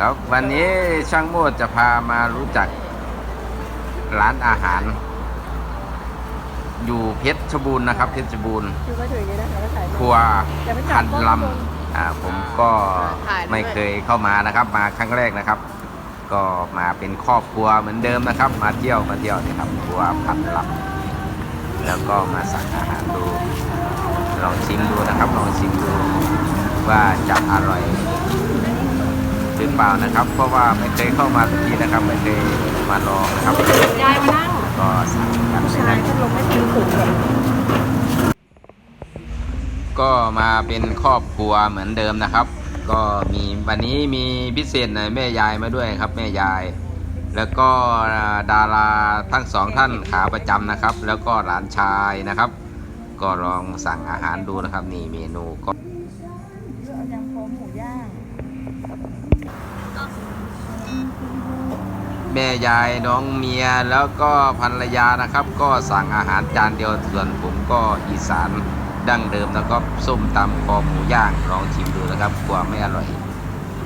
ครับวันนี้ช่างโมดจะพามารู้จักร้านอาหาร อยู่เพชรบูรณ์นะครับ เพชรบูรณ์คือมาถึงนี้นะคะก็ถ่ายครัวอย่าไปจัพับนกล้องลข้างบนำอ่าผมก็ถ่ายด้วย ไม่เคยเข้ามานะครับ มาครั้งแรกนะครับ ก็มาเป็นครอบครัวเหมือนเดิมนะครับ มาเที่ยวมาเที่ยวนี่ครับครัวพันลำแล้วก็มาสั่งอาหารดู ลองชิมดูนะครับ ลองชิมดูว่าจะอร่อย หรือเปล่านะครับ เพราะว่าไม่เคยเข้ามาสักทีนะครับ ไม่เคยมาลองนะครับยายมานั่งก็สั่งกันผู้เลยชายนะก็ลงไม่ถึงถุงแบบก็มาเป็นครอบครัวเหมือนเดิมนะครับ ก็มีวันนี้มีพิเศษหน่อยแม่ยายมาด้วยครับแม่ยาย แล้วก็ดาราทั้งสองท่านขาประจำนะครับ แล้วก็หลานชายนะครับ ก็ลองสั่งอาหารดูนะครับ นี่เมนูก็ แม่ยายน้องเมียแล้วก็ภรรยานะครับ ก็สั่งอาหารจานเดียวส่วนผมก็อีสานดั้งเดิมแล้วก็ส้มตำคอหมูย่างลองชิมดูนะครับกลัวไม่อร่อย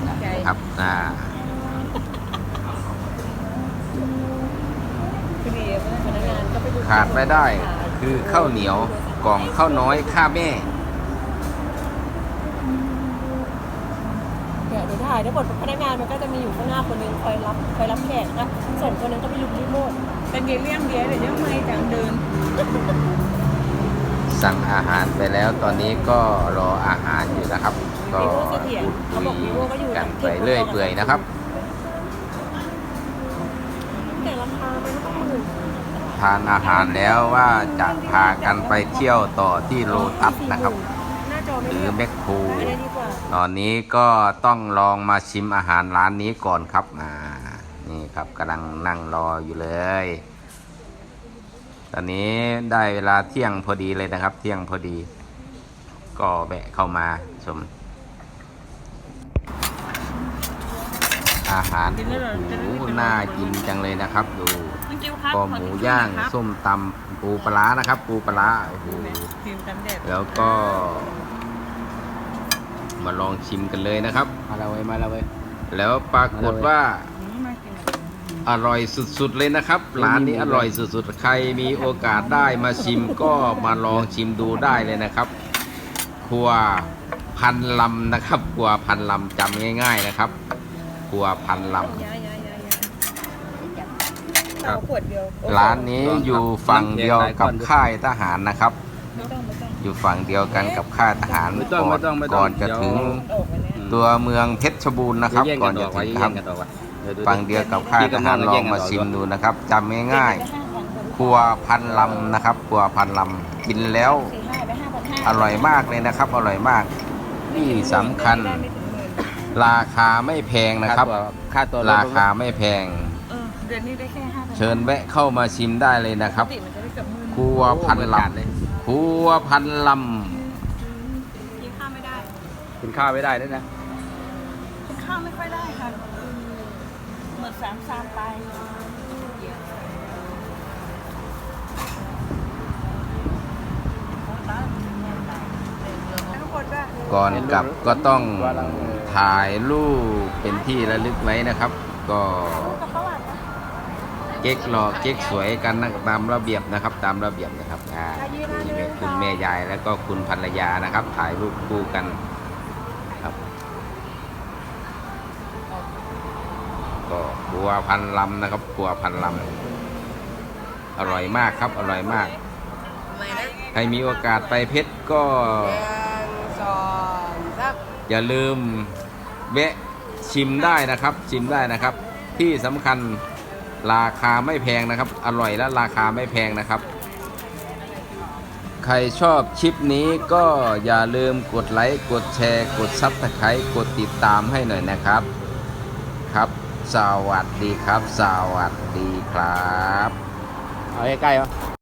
นะครับอ่าคือดีพนักงานก็ไปดูขาดไม่ได้คือข้าวเหนียวกล่องข้าวน้อยข้าแม่ เดี๋ยวเดี๋ยว ถ่ายได้หมดพนักงานมันก็จะมีอยู่ข้างหน้าคนหนึงคอยรับคอยรับแขกนะส่วนคนหนึงก็ไปอยู่รีโมท เป็นเดียเลี่ยงเดียเดี๋ยวยังไม่จังเดิน สั่งอาหารไปแล้วตอนนี้ก็รออาหารอยู่นะครับ ก็วีโวเสถียรพูดเขาบอกวีโวก็อยู่คุยกันไปเรื่อยเปื่อยนะครับ แต่ราคามันก็หมื่นทานอาหารแล้วว่าจะพากันไปเที่ยวต่อที่โลตัสนะครับ หน้าจอไม่หรือเลือกแมคโครอันนี้ดีกว่าตอนนี้ก็ต้องลองมาชิมอาหารร้านนี้ก่อนครับอ่านี่ครับกำลังนั่งรออยู่เลย ตอนนี้ได้เวลาเที่ยงพอดีเลยนะครับ เที่ยงพอดี ก็แวะเข้ามาชมอาหารโอ้โหน่ากินจังเลยนะครับดูมันกิ้วครับก็หมูย่างส้มตำปูปลาร้านะครับ ปูปลาร้าโอ้โหฟิล์มกันแดดแล้วก็ มาลองชิมกันเลยนะครับ มาแล้วเว้ยมาแล้วเว้ยแล้วปรากฏว่ามากินอร่อยสุดๆเลยนะครับ ร้านนี้อร่อยสุดๆ ใครมีโอกาสได้มาชิมก็มาลองชิมดูได้เลยนะครับ ครัวพันลำนะครับ ครัวพันลำจำง่าย ๆนะครับ ครัวพันลย้ายย้ายย้ายย้ายครับเอาขวดเดียวำร้านนี้อยู่ฝั่งเดียวกับค่ายทหารนะครับไม่ต้ องไม่ต้องอยู่ฝั่งเดียวกันกับค่ายทหารไม่ต้องก่ไม่อนต้องไม่ต้องก่อนจะถึงออกอันเนี้ยตัวเมืองเพชรบูรณ์นะครับ เดี๋ยวแย่งก่อกันนจะออกไว้ถึงแย่ครับงกันออกไว้เดี๋ยวดูฝั่งเดียวกับค่ายทหารลองมาชิมดูนะครับจำง่ายๆครัวพันลำนะครับครัวพันลำกินแล้วสี่ห้าไปห้าพันห้าอร่อยมากเลยนะครับ อร่อยมากที่สำคัญได้ไม่ถึงหมื่นราคาไม่แพงนะครับ ค่าตัวราคาไม่แพง เออเดือนนี้ได้แค่ห้าพันเชิญแวะเข้ามาชิมได้เลยนะครับ ปกติมันจะได้เกือบหมื่นครัวพันลเลยำ ครัวพันลกินข้าวไม่ได้กินข้าวไม่ได้ด้วยนะกินข้าวไม่ค่อยได้ค่ะหมดสามซามไปทุกคนก็ำก่อนกลับก็ต้องถ่ายรูปเป็นที่ระลึกไว้นะครับ ก็ กับประวัตินะ เก๊กรอเก๊กสวยกันนะตามระเบียบนะครับ ตามระเบียบนะครับอ่านี่คุณแม่ยายแล้วก็คุณภรรยานะครับ ถ่ายรูปคู่กันครับ ก็ครัวพันลำนะครับครัวพันลำอร่อยมากครับ อร่อยมากใครมีโอกาสไปเพชรก็สองสักอย่าลืมแวะชิมได้นะครับ ชิมได้นะครับ ที่สำคัญ ราคาไม่แพงนะครับ อร่อยและราคาไม่แพงนะครับ ใครชอบคลิปนี้ก็อย่าลืมกดไลค์กดแชร์ กดซับสไครต์กดติดตามให้หน่อยนะครับครับ สวัสดีครับ สวัสดีครับ เอาใกล้ๆวะ